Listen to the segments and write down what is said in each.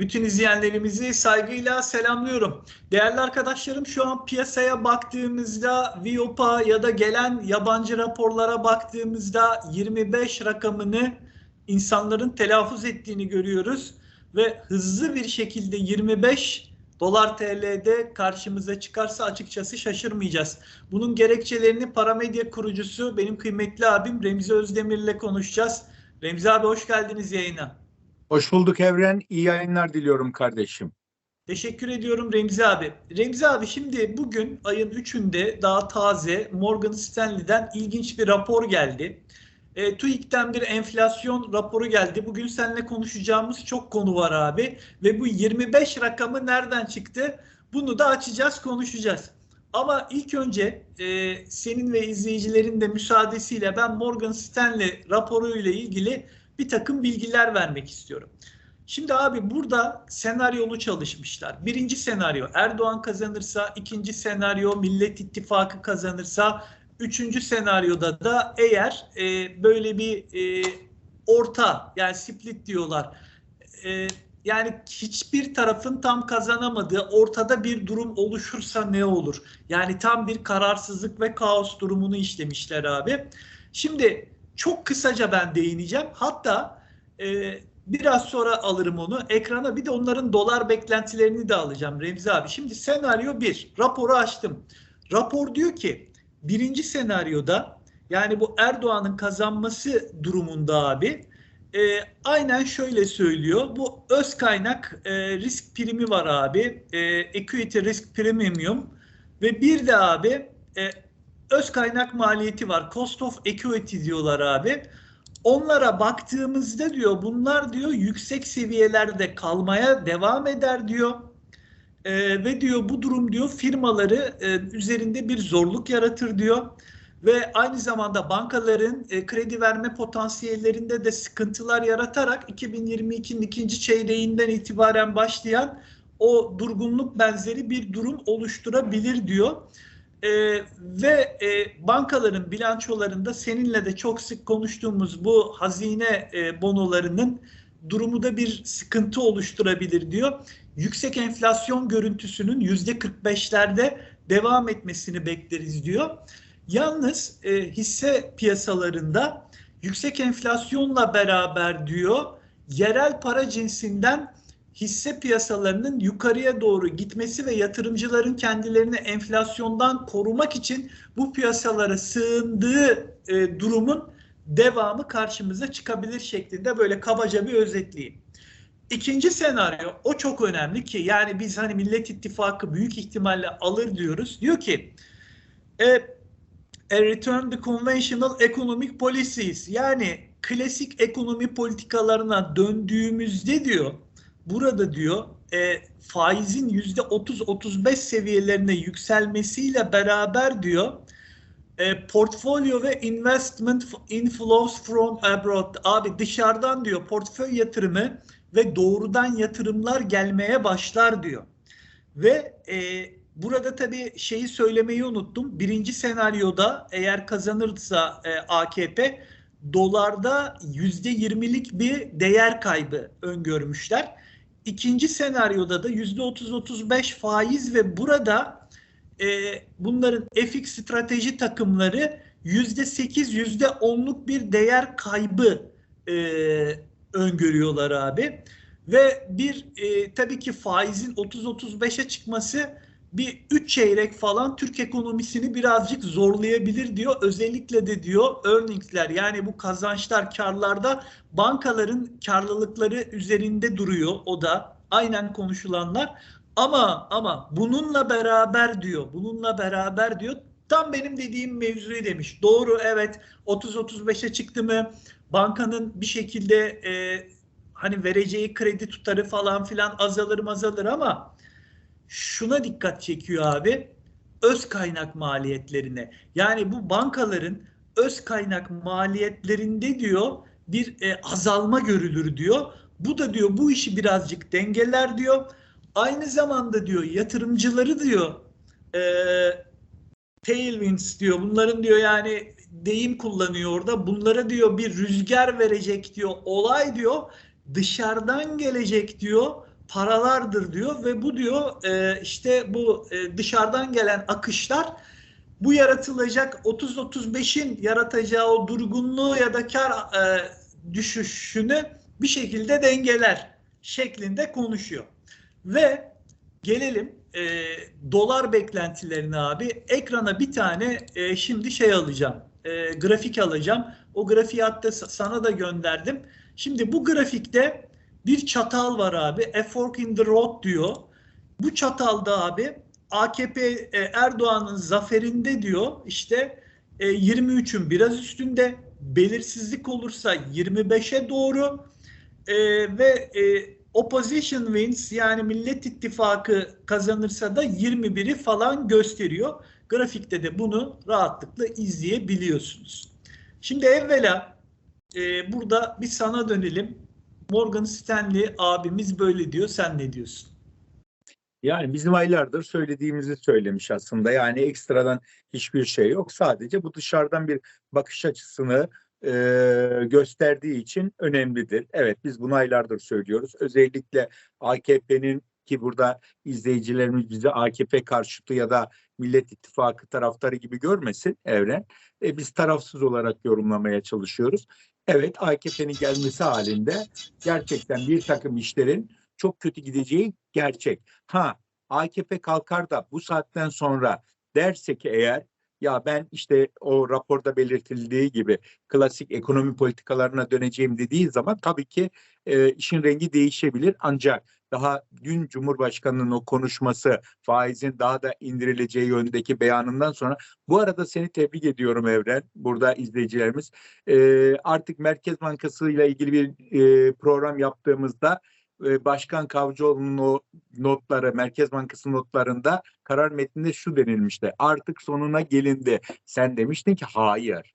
Bütün izleyenlerimizi saygıyla selamlıyorum. Değerli arkadaşlarım şu an piyasaya baktığımızda Viopa ya da gelen yabancı raporlara baktığımızda 25 rakamını insanların telaffuz ettiğini görüyoruz ve hızlı bir şekilde 25 dolar TL'de karşımıza çıkarsa açıkçası şaşırmayacağız. Bunun gerekçelerini Paramedya kurucusu benim kıymetli abim Remzi Özdemir'le konuşacağız. Remzi abi hoş geldiniz yayına. Hoş bulduk Evren. İyi yayınlar diliyorum kardeşim. Teşekkür ediyorum Remzi abi. Remzi abi şimdi bugün ayın 3'ünde daha taze Morgan Stanley'den ilginç bir rapor geldi. E, TÜİK'ten bir enflasyon raporu geldi. Bugün seninle konuşacağımız çok konu var abi. Ve bu 25 rakamı nereden çıktı? Bunu da açacağız, konuşacağız. Ama ilk önce e, senin ve izleyicilerin de müsaadesiyle ben Morgan Stanley raporu ile ilgili bir takım bilgiler vermek istiyorum. Şimdi abi burada senaryolu çalışmışlar. Birinci senaryo Erdoğan kazanırsa, ikinci senaryo Millet İttifakı kazanırsa, üçüncü senaryoda da eğer e, böyle bir e, orta yani split diyorlar. E, yani hiçbir tarafın tam kazanamadığı ortada bir durum oluşursa ne olur? Yani tam bir kararsızlık ve kaos durumunu işlemişler abi. Şimdi çok kısaca ben değineceğim. Hatta e, biraz sonra alırım onu. Ekrana bir de onların dolar beklentilerini de alacağım Remzi abi. Şimdi senaryo 1. Raporu açtım. Rapor diyor ki birinci senaryoda yani bu Erdoğan'ın kazanması durumunda abi e, aynen şöyle söylüyor. Bu öz kaynak e, risk primi var abi. E, equity risk premium ve bir de abi e, öz kaynak maliyeti var. Cost of equity diyorlar abi. Onlara baktığımızda diyor bunlar diyor yüksek seviyelerde kalmaya devam eder diyor. Ee, ve diyor bu durum diyor firmaları e, üzerinde bir zorluk yaratır diyor. Ve aynı zamanda bankaların e, kredi verme potansiyellerinde de sıkıntılar yaratarak 2022'nin ikinci çeyreğinden itibaren başlayan o durgunluk benzeri bir durum oluşturabilir diyor. E, ve e, bankaların bilançolarında seninle de çok sık konuştuğumuz bu hazine e, bonolarının durumu da bir sıkıntı oluşturabilir diyor. Yüksek enflasyon görüntüsünün yüzde 45'lerde devam etmesini bekleriz diyor. Yalnız e, hisse piyasalarında yüksek enflasyonla beraber diyor yerel para cinsinden hisse piyasalarının yukarıya doğru gitmesi ve yatırımcıların kendilerini enflasyondan korumak için bu piyasalara sığındığı e, durumun devamı karşımıza çıkabilir şeklinde böyle kabaca bir özetleyeyim. İkinci senaryo o çok önemli ki yani biz hani Millet İttifakı büyük ihtimalle alır diyoruz. Diyor ki e, a return to conventional economic policies yani klasik ekonomi politikalarına döndüğümüzde diyor burada diyor e, faizin yüzde 30-35 seviyelerine yükselmesiyle beraber diyor e, portfolyo ve investment inflows from abroad abi dışarıdan diyor portföy yatırımı ve doğrudan yatırımlar gelmeye başlar diyor. Ve e, burada tabii şeyi söylemeyi unuttum. Birinci senaryoda eğer kazanırsa e, AKP dolarda yüzde yirmilik bir değer kaybı öngörmüşler. İkinci senaryoda da yüzde otuz otuz beş faiz ve burada e, bunların FX strateji takımları yüzde sekiz yüzde onluk bir değer kaybı e, öngörüyorlar abi. Ve bir e, tabii ki faizin 30-35'e çıkması bir 3 çeyrek falan Türk ekonomisini birazcık zorlayabilir diyor. Özellikle de diyor earningsler yani bu kazançlar karlarda bankaların karlılıkları üzerinde duruyor o da aynen konuşulanlar. Ama ama bununla beraber diyor bununla beraber diyor tam benim dediğim mevzuyu demiş. Doğru evet 30-35'e çıktı mı bankanın bir şekilde e, hani vereceği kredi tutarı falan filan azalır azalır ama şuna dikkat çekiyor abi. Öz kaynak maliyetlerine. Yani bu bankaların öz kaynak maliyetlerinde diyor bir e, azalma görülür diyor. Bu da diyor bu işi birazcık dengeler diyor. Aynı zamanda diyor yatırımcıları diyor e, tailwinds diyor. Bunların diyor yani deyim kullanıyor orada. Bunlara diyor bir rüzgar verecek diyor. Olay diyor dışarıdan gelecek diyor paralardır diyor ve bu diyor e, işte bu e, dışarıdan gelen akışlar bu yaratılacak 30-35'in yaratacağı o durgunluğu ya da kar e, düşüşünü bir şekilde dengeler şeklinde konuşuyor. Ve gelelim e, dolar beklentilerine abi. Ekrana bir tane e, şimdi şey alacağım. E, grafik alacağım. O grafiği hatta sa- sana da gönderdim. Şimdi bu grafikte bir çatal var abi. A fork in the road diyor. Bu çatalda abi AKP e, Erdoğan'ın zaferinde diyor işte e, 23'ün biraz üstünde belirsizlik olursa 25'e doğru e, ve e, opposition wins yani Millet İttifakı kazanırsa da 21'i falan gösteriyor. Grafikte de bunu rahatlıkla izleyebiliyorsunuz. Şimdi evvela e, burada bir sana dönelim. Morgan Stanley abimiz böyle diyor. Sen ne diyorsun? Yani bizim aylardır söylediğimizi söylemiş aslında. Yani ekstradan hiçbir şey yok. Sadece bu dışarıdan bir bakış açısını e, gösterdiği için önemlidir. Evet biz bunu aylardır söylüyoruz. Özellikle AKP'nin ki burada izleyicilerimiz bizi AKP karşıtı ya da Millet İttifakı taraftarı gibi görmesin Evren. E, biz tarafsız olarak yorumlamaya çalışıyoruz. Evet AKP'nin gelmesi halinde gerçekten bir takım işlerin çok kötü gideceği gerçek. Ha AKP kalkar da bu saatten sonra derse ki eğer ya ben işte o raporda belirtildiği gibi klasik ekonomi politikalarına döneceğim dediği zaman tabii ki e, işin rengi değişebilir. Ancak daha dün Cumhurbaşkanı'nın o konuşması faizin daha da indirileceği yönündeki beyanından sonra bu arada seni tebrik ediyorum Evren. Burada izleyicilerimiz e, artık Merkez Bankası ile ilgili bir e, program yaptığımızda e, Başkan Kavcıoğlu'nun o notları, Merkez Bankası notlarında karar metninde şu denilmişti. Artık sonuna gelindi. Sen demiştin ki hayır.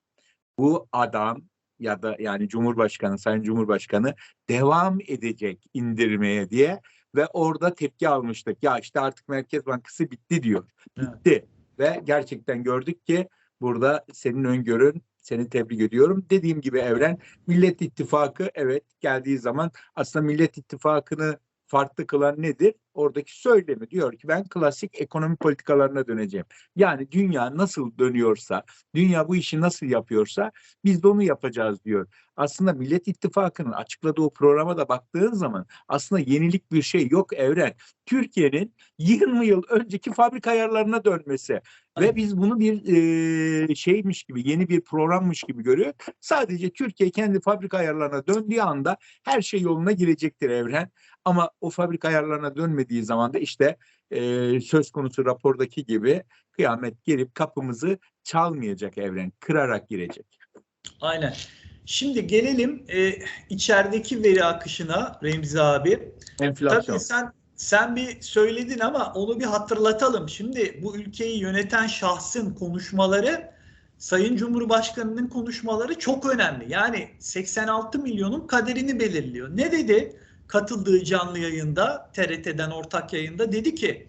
Bu adam ya da yani Cumhurbaşkanı, Sayın Cumhurbaşkanı devam edecek indirmeye diye ve orada tepki almıştık. Ya işte artık Merkez Bankası bitti diyor. Bitti. Ve gerçekten gördük ki burada senin öngörün seni tebrik ediyorum. Dediğim gibi Evren Millet İttifakı evet geldiği zaman aslında Millet İttifakı'nı farklı kılan nedir? Oradaki söylemi diyor ki ben klasik ekonomi politikalarına döneceğim. Yani dünya nasıl dönüyorsa, dünya bu işi nasıl yapıyorsa biz de onu yapacağız diyor. Aslında Millet İttifakı'nın açıkladığı o programa da baktığın zaman aslında yenilik bir şey yok Evren. Türkiye'nin 20 yıl önceki fabrika ayarlarına dönmesi ve biz bunu bir e, şeymiş gibi yeni bir programmış gibi görüyor. Sadece Türkiye kendi fabrika ayarlarına döndüğü anda her şey yoluna girecektir Evren. Ama o fabrika ayarlarına dönmediği zaman da işte e, söz konusu rapordaki gibi kıyamet gelip kapımızı çalmayacak Evren. Kırarak girecek. Aynen. Şimdi gelelim e, içerideki veri akışına Remzi abi. Enflasyon. Tabii sen sen bir söyledin ama onu bir hatırlatalım. Şimdi bu ülkeyi yöneten şahsın konuşmaları Sayın Cumhurbaşkanı'nın konuşmaları çok önemli. Yani 86 milyonun kaderini belirliyor. Ne dedi? Katıldığı canlı yayında, TRT'den ortak yayında dedi ki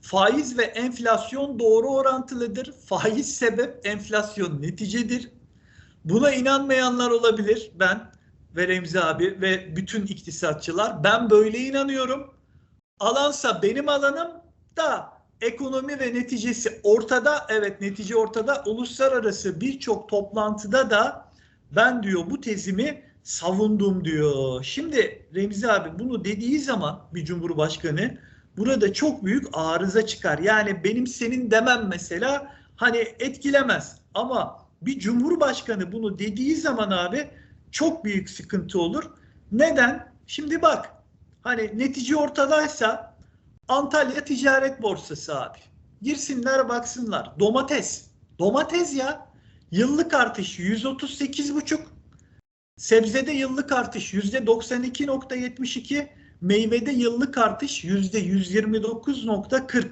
faiz ve enflasyon doğru orantılıdır. Faiz sebep, enflasyon neticedir. Buna inanmayanlar olabilir. Ben ve Remzi abi ve bütün iktisatçılar. Ben böyle inanıyorum. Alansa benim alanım da ekonomi ve neticesi ortada. Evet netice ortada. Uluslararası birçok toplantıda da ben diyor bu tezimi savundum diyor. Şimdi Remzi abi bunu dediği zaman bir cumhurbaşkanı burada çok büyük arıza çıkar. Yani benim senin demem mesela hani etkilemez. Ama bir cumhurbaşkanı bunu dediği zaman abi çok büyük sıkıntı olur. Neden? Şimdi bak hani netice ortadaysa Antalya Ticaret Borsası abi. Girsinler baksınlar. Domates. Domates ya. Yıllık artış 138,5. Sebzede yıllık artış %92.72. Meyvede yıllık artış %129.40.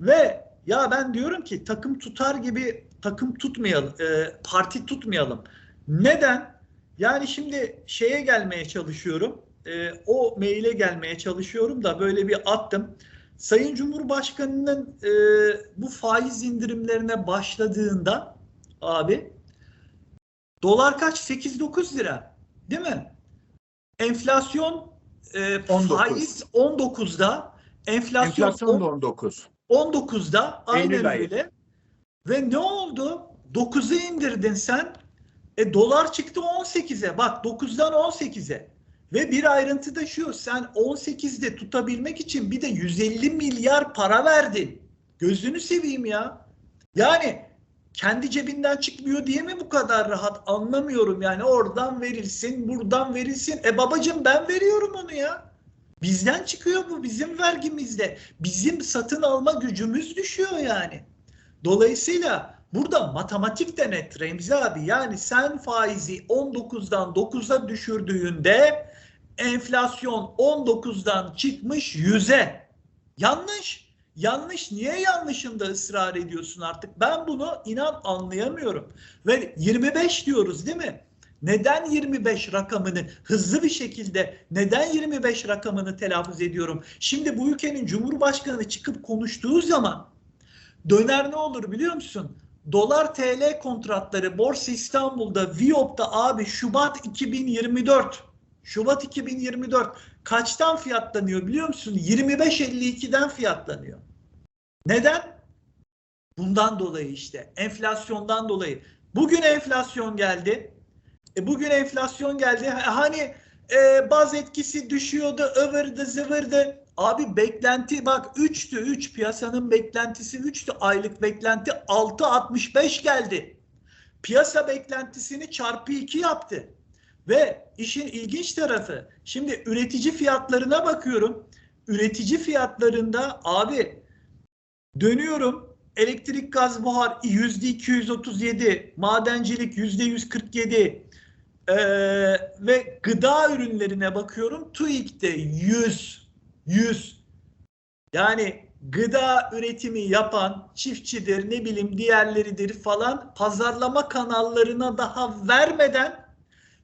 Ve ya ben diyorum ki takım tutar gibi takım tutmayalım, e, parti tutmayalım. Neden? Yani şimdi şeye gelmeye çalışıyorum. E, o maile gelmeye çalışıyorum da böyle bir attım. Sayın Cumhurbaşkanı'nın e, bu faiz indirimlerine başladığında abi dolar kaç? 8-9 lira. Değil mi? Enflasyon e, 19. faiz 19'da, enflasyon, Enflasyon da on- 19. 19'da aynen Eylül ayı. öyle. Ve ne oldu? 9'a indirdin sen. E dolar çıktı 18'e. Bak 9'dan 18'e. Ve bir ayrıntı da şu. Sen 18'de tutabilmek için bir de 150 milyar para verdin. Gözünü seveyim ya. Yani kendi cebinden çıkmıyor diye mi bu kadar rahat anlamıyorum. Yani oradan verilsin, buradan verilsin. E babacığım ben veriyorum onu ya. Bizden çıkıyor bu bizim vergimizde. Bizim satın alma gücümüz düşüyor yani. Dolayısıyla burada matematik de Remzi abi. Yani sen faizi 19'dan 9'a düşürdüğünde enflasyon 19'dan çıkmış 100'e. Yanlış. Yanlış. Niye yanlışında ısrar ediyorsun artık? Ben bunu inan anlayamıyorum. Ve 25 diyoruz değil mi? Neden 25 rakamını hızlı bir şekilde neden 25 rakamını telaffuz ediyorum? Şimdi bu ülkenin Cumhurbaşkanı çıkıp konuştuğu zaman döner ne olur biliyor musun? Dolar TL kontratları Borsa İstanbul'da Viyop'ta abi Şubat 2024 Şubat 2024 kaçtan fiyatlanıyor biliyor musun? 25.52'den fiyatlanıyor. Neden? Bundan dolayı işte enflasyondan dolayı. Bugün enflasyon geldi. E bugün enflasyon geldi. Ha- Hani e, baz etkisi düşüyordu, ıvırdı, zıvırdı. Abi beklenti bak 3'tü 3 piyasanın beklentisi 3'tü aylık beklenti 6.65 geldi. Piyasa beklentisini çarpı 2 yaptı. Ve işin ilginç tarafı şimdi üretici fiyatlarına bakıyorum. Üretici fiyatlarında abi dönüyorum. Elektrik gaz buhar yüzde 237 madencilik yüzde 147 ee, ve gıda ürünlerine bakıyorum. TÜİK'te 100 100 yani gıda üretimi yapan çiftçidir ne bileyim diğerleridir falan pazarlama kanallarına daha vermeden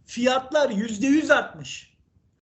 fiyatlar yüzde yüz artmış.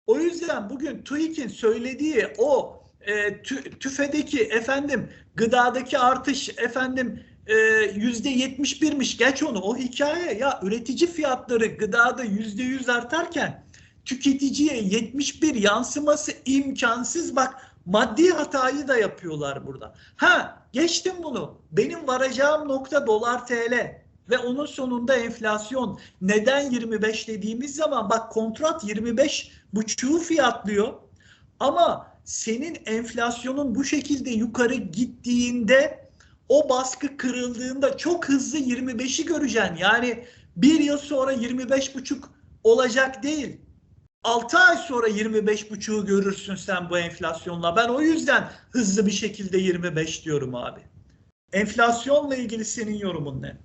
O yüzden bugün TÜİK'in söylediği o e, tü- tüfedeki efendim gıdadaki artış efendim e, yüzde yetmiş birmiş. Geç onu o hikaye. Ya üretici fiyatları gıdada yüzde yüz artarken tüketiciye 71 yansıması imkansız. Bak maddi hatayı da yapıyorlar burada. Ha geçtim bunu. Benim varacağım nokta dolar TL ve onun sonunda enflasyon. Neden 25 dediğimiz zaman? Bak kontrat 25 buçuğu fiyatlıyor. Ama senin enflasyonun bu şekilde yukarı gittiğinde o baskı kırıldığında çok hızlı 25'i göreceksin. Yani bir yıl sonra 25 buçuk olacak değil. 6 ay sonra 25 buçuğu görürsün sen bu enflasyonla. Ben o yüzden hızlı bir şekilde 25 diyorum abi. Enflasyonla ilgili senin yorumun ne?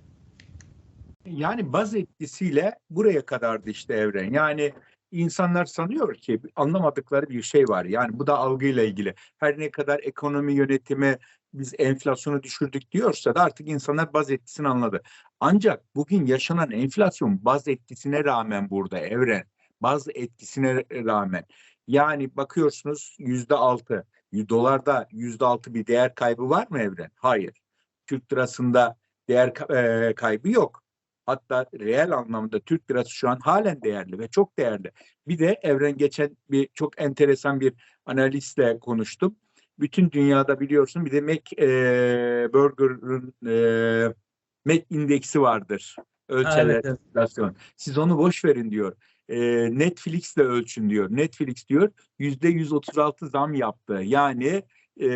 Yani baz etkisiyle buraya kadardı işte evren. Yani insanlar sanıyor ki anlamadıkları bir şey var. Yani bu da algıyla ilgili. Her ne kadar ekonomi yönetimi biz enflasyonu düşürdük diyorsa da artık insanlar baz etkisini anladı. Ancak bugün yaşanan enflasyon baz etkisine rağmen burada evren. Baz etkisine rağmen. Yani bakıyorsunuz yüzde altı. Dolarda yüzde altı bir değer kaybı var mı evren? Hayır. Türk lirasında değer ka- kaybı yok. Hatta reel anlamda Türk lirası şu an halen değerli ve çok değerli. Bir de Evren geçen bir çok enteresan bir analistle konuştum. Bütün dünyada biliyorsun bir de Mac e, Burger'ın e, Mac indeksi vardır. Ölçerler Evet. Siz onu boş verin diyor. E, Netflix'le ölçün diyor. Netflix diyor yüzde 136 zam yaptı. Yani e,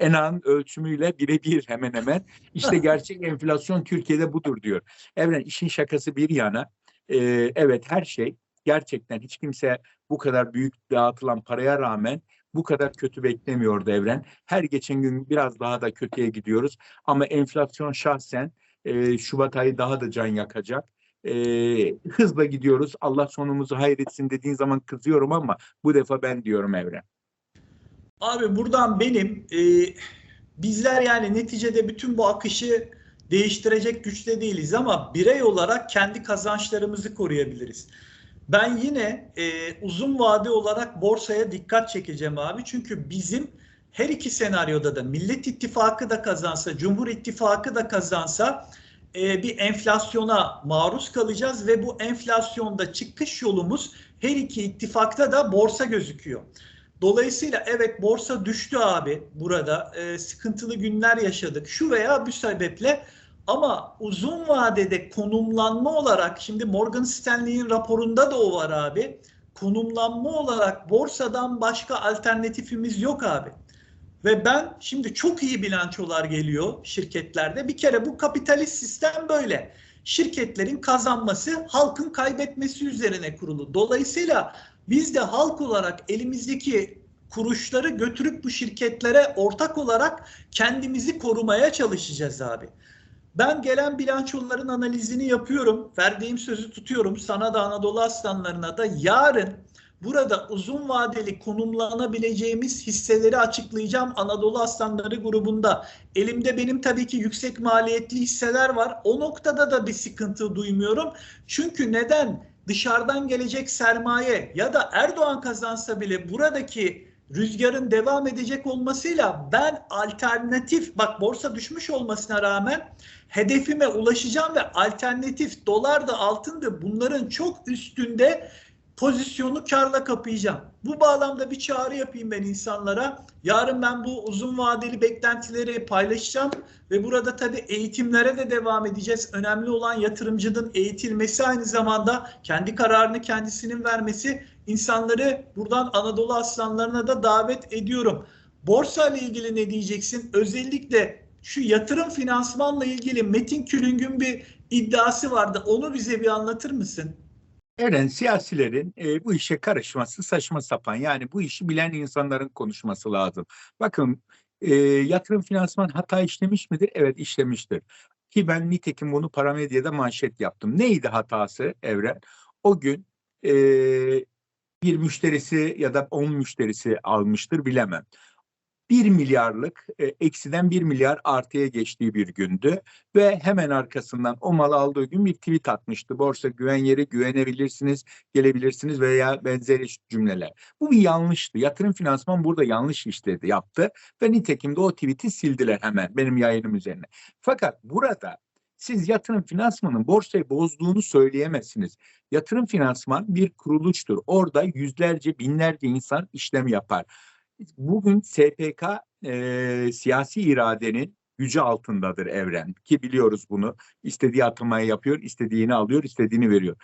Ena'nın ölçümüyle birebir hemen hemen. İşte gerçek enflasyon Türkiye'de budur diyor. Evren işin şakası bir yana. e, evet her şey gerçekten hiç kimse bu kadar büyük dağıtılan paraya rağmen bu kadar kötü beklemiyordu Evren. Her geçen gün biraz daha da kötüye gidiyoruz. Ama enflasyon şahsen e, Şubat ayı daha da can yakacak. E, hızla gidiyoruz. Allah sonumuzu hayretsin dediğin zaman kızıyorum ama bu defa ben diyorum Evren. Abi buradan benim e, bizler yani neticede bütün bu akışı değiştirecek güçte değiliz ama birey olarak kendi kazançlarımızı koruyabiliriz. Ben yine e, uzun vade olarak borsaya dikkat çekeceğim abi. Çünkü bizim her iki senaryoda da Millet İttifakı da kazansa, Cumhur İttifakı da kazansa e, bir enflasyona maruz kalacağız ve bu enflasyonda çıkış yolumuz her iki ittifakta da borsa gözüküyor. Dolayısıyla evet borsa düştü abi burada. E, sıkıntılı günler yaşadık. Şu veya bu sebeple ama uzun vadede konumlanma olarak şimdi Morgan Stanley'in raporunda da o var abi. Konumlanma olarak borsadan başka alternatifimiz yok abi. Ve ben şimdi çok iyi bilançolar geliyor şirketlerde. Bir kere bu kapitalist sistem böyle. Şirketlerin kazanması halkın kaybetmesi üzerine kurulu. Dolayısıyla biz de halk olarak elimizdeki kuruşları götürüp bu şirketlere ortak olarak kendimizi korumaya çalışacağız abi. Ben gelen bilançoların analizini yapıyorum. Verdiğim sözü tutuyorum. Sana da Anadolu Aslanlarına da yarın burada uzun vadeli konumlanabileceğimiz hisseleri açıklayacağım Anadolu Aslanları grubunda. Elimde benim tabii ki yüksek maliyetli hisseler var. O noktada da bir sıkıntı duymuyorum. Çünkü neden? Dışarıdan gelecek sermaye ya da Erdoğan kazansa bile buradaki rüzgarın devam edecek olmasıyla ben alternatif bak borsa düşmüş olmasına rağmen hedefime ulaşacağım ve alternatif dolar da altın da bunların çok üstünde pozisyonu karla kapayacağım. Bu bağlamda bir çağrı yapayım ben insanlara. Yarın ben bu uzun vadeli beklentileri paylaşacağım ve burada tabii eğitimlere de devam edeceğiz. Önemli olan yatırımcının eğitilmesi aynı zamanda kendi kararını kendisinin vermesi. İnsanları buradan Anadolu aslanlarına da davet ediyorum. Borsa ile ilgili ne diyeceksin? Özellikle şu yatırım finansmanla ilgili Metin Külüng'ün bir iddiası vardı. Onu bize bir anlatır mısın? Eren siyasilerin e, bu işe karışması saçma sapan. Yani bu işi bilen insanların konuşması lazım. Bakın e, yatırım finansman hata işlemiş midir? Evet işlemiştir. Ki ben nitekim bunu paramedyada manşet yaptım. Neydi hatası Evren? O gün e, bir müşterisi ya da 10 müşterisi almıştır bilemem. 1 milyarlık e, eksiden 1 milyar artıya geçtiği bir gündü ve hemen arkasından o mal aldığı gün bir tweet atmıştı. Borsa güven yeri güvenebilirsiniz, gelebilirsiniz veya benzeri cümleler. Bu bir yanlıştı. Yatırım finansman burada yanlış işledi, yaptı ve nitekim de o tweet'i sildiler hemen benim yayınım üzerine. Fakat burada siz yatırım finansmanın borsayı bozduğunu söyleyemezsiniz. Yatırım finansman bir kuruluştur. Orada yüzlerce, binlerce insan işlem yapar bugün SPK e, siyasi iradenin gücü altındadır evren ki biliyoruz bunu. İstediği atılmayı yapıyor, istediğini alıyor, istediğini veriyor.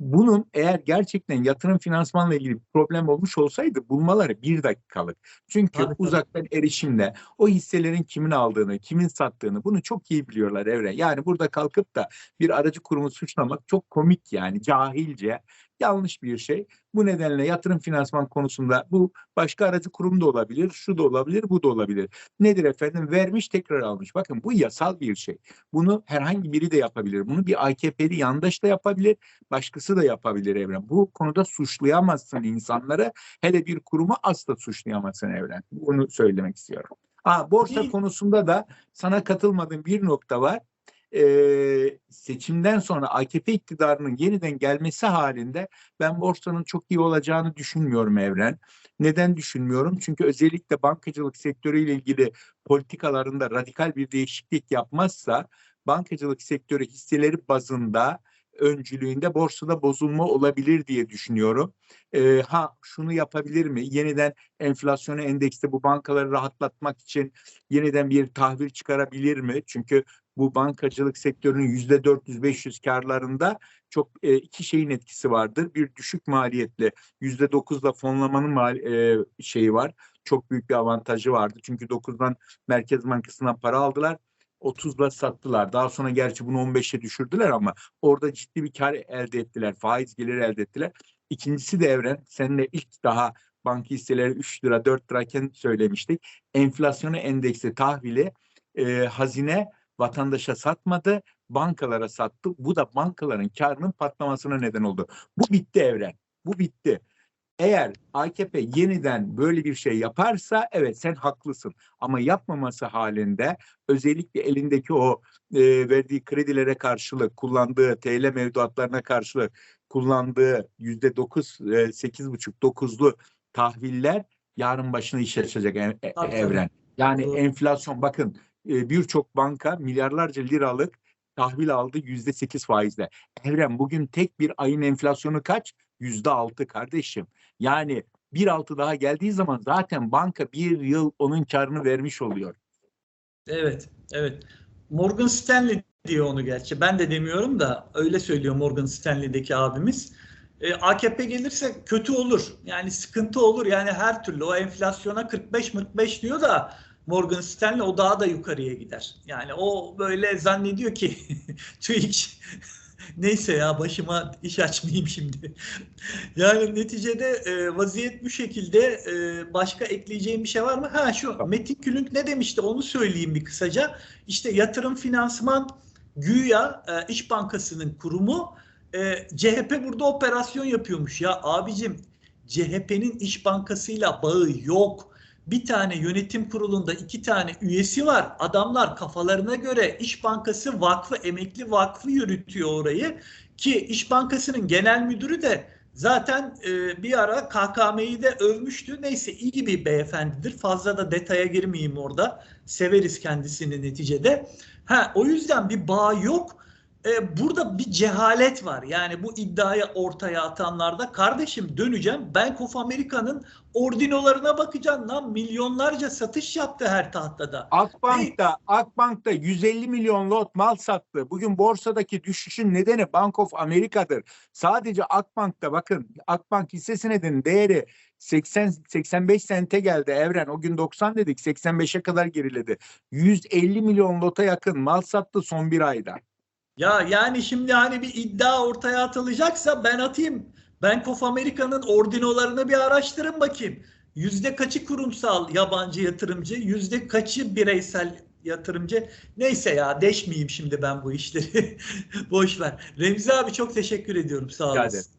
Bunun eğer gerçekten yatırım finansmanla ilgili bir problem olmuş olsaydı bulmaları bir dakikalık. Çünkü tabii. uzaktan erişimle o hisselerin kimin aldığını, kimin sattığını bunu çok iyi biliyorlar evren. Yani burada kalkıp da bir aracı kurumu suçlamak çok komik yani cahilce yanlış bir şey. Bu nedenle yatırım finansman konusunda bu başka aracı kurum da olabilir, şu da olabilir, bu da olabilir. Nedir efendim? Vermiş tekrar almış. Bakın bu yasal bir şey. Bunu herhangi biri de yapabilir. Bunu bir AKP'li yandaş da yapabilir, başkası da yapabilir Evren. Bu konuda suçlayamazsın insanları. Hele bir kurumu asla suçlayamazsın Evren. Bunu söylemek istiyorum. Aa, borsa konusunda da sana katılmadığım bir nokta var e, seçimden sonra AKP iktidarının yeniden gelmesi halinde ben borsanın çok iyi olacağını düşünmüyorum Evren. Neden düşünmüyorum? Çünkü özellikle bankacılık sektörüyle ilgili politikalarında radikal bir değişiklik yapmazsa bankacılık sektörü hisseleri bazında öncülüğünde borsada bozulma olabilir diye düşünüyorum. Ee, ha şunu yapabilir mi? Yeniden enflasyonu endekste bu bankaları rahatlatmak için yeniden bir tahvil çıkarabilir mi? Çünkü bu bankacılık sektörünün yüzde 400-500 karlarında çok e, iki şeyin etkisi vardır. Bir düşük maliyetli yüzde dokuzla fonlamanın mal, e, şeyi var. Çok büyük bir avantajı vardı. Çünkü 9'dan Merkez Bankası'ndan para aldılar. 30'la sattılar. Daha sonra gerçi bunu 15'e düşürdüler ama orada ciddi bir kar elde ettiler. Faiz geliri elde ettiler. İkincisi de Evren, seninle ilk daha banka hisseleri 3 lira 4 lirayken söylemiştik. Enflasyonu endeksi tahvili e, hazine vatandaşa satmadı, bankalara sattı. Bu da bankaların karının patlamasına neden oldu. Bu bitti Evren. Bu bitti. Eğer AKP yeniden böyle bir şey yaparsa evet sen haklısın. Ama yapmaması halinde özellikle elindeki o e, verdiği kredilere karşılık kullandığı TL mevduatlarına karşılık kullandığı yüzde dokuz, e, sekiz buçuk, dokuzlu tahviller yarın başına iş açacak ev- e- evren. Yani Doğru. enflasyon bakın e, birçok banka milyarlarca liralık tahvil aldı yüzde sekiz faizle. Evren bugün tek bir ayın enflasyonu kaç? Yüzde altı kardeşim. Yani bir altı daha geldiği zaman zaten banka bir yıl onun karını vermiş oluyor. Evet, evet. Morgan Stanley diyor onu gerçi. Ben de demiyorum da öyle söylüyor Morgan Stanley'deki abimiz. E, AKP gelirse kötü olur. Yani sıkıntı olur. Yani her türlü o enflasyona 45-45 diyor da Morgan Stanley o daha da yukarıya gider. Yani o böyle zannediyor ki TÜİK neyse ya başıma iş açmayayım şimdi. Yani neticede e, vaziyet bu şekilde. E, başka ekleyeceğim bir şey var mı? Ha şu. Metin Külünk ne demişti onu söyleyeyim bir kısaca. İşte yatırım finansman güya e, İş Bankası'nın kurumu e, CHP burada operasyon yapıyormuş. Ya abicim CHP'nin İş Bankası'yla bağı yok. Bir tane yönetim kurulunda iki tane üyesi var. Adamlar kafalarına göre İş Bankası vakfı, emekli vakfı yürütüyor orayı. Ki İş Bankası'nın genel müdürü de zaten e, bir ara KKM'yi de övmüştü. Neyse iyi bir beyefendidir. Fazla da detaya girmeyeyim orada. Severiz kendisini neticede. Ha, o yüzden bir bağ yok. E, burada bir cehalet var. Yani bu iddiayı ortaya atanlarda kardeşim döneceğim. Bank of America'nın ordinolarına bakacaksın lan. Milyonlarca satış yaptı her tahtada. Akbank'ta Akbank'ta 150 milyon lot mal sattı. Bugün borsadaki düşüşün nedeni Bank of America'dır. Sadece Akbank'ta bakın Akbank hisse senedinin değeri 80 85 sente geldi Evren. O gün 90 dedik 85'e kadar geriledi. 150 milyon lota yakın mal sattı son bir ayda. Ya yani şimdi hani bir iddia ortaya atılacaksa ben atayım. Bank of America'nın ordinolarını bir araştırın bakayım. Yüzde kaçı kurumsal yabancı yatırımcı, yüzde kaçı bireysel yatırımcı. Neyse ya deşmeyeyim şimdi ben bu işleri. Boş ver. Remzi abi çok teşekkür ediyorum. Sağ olasın.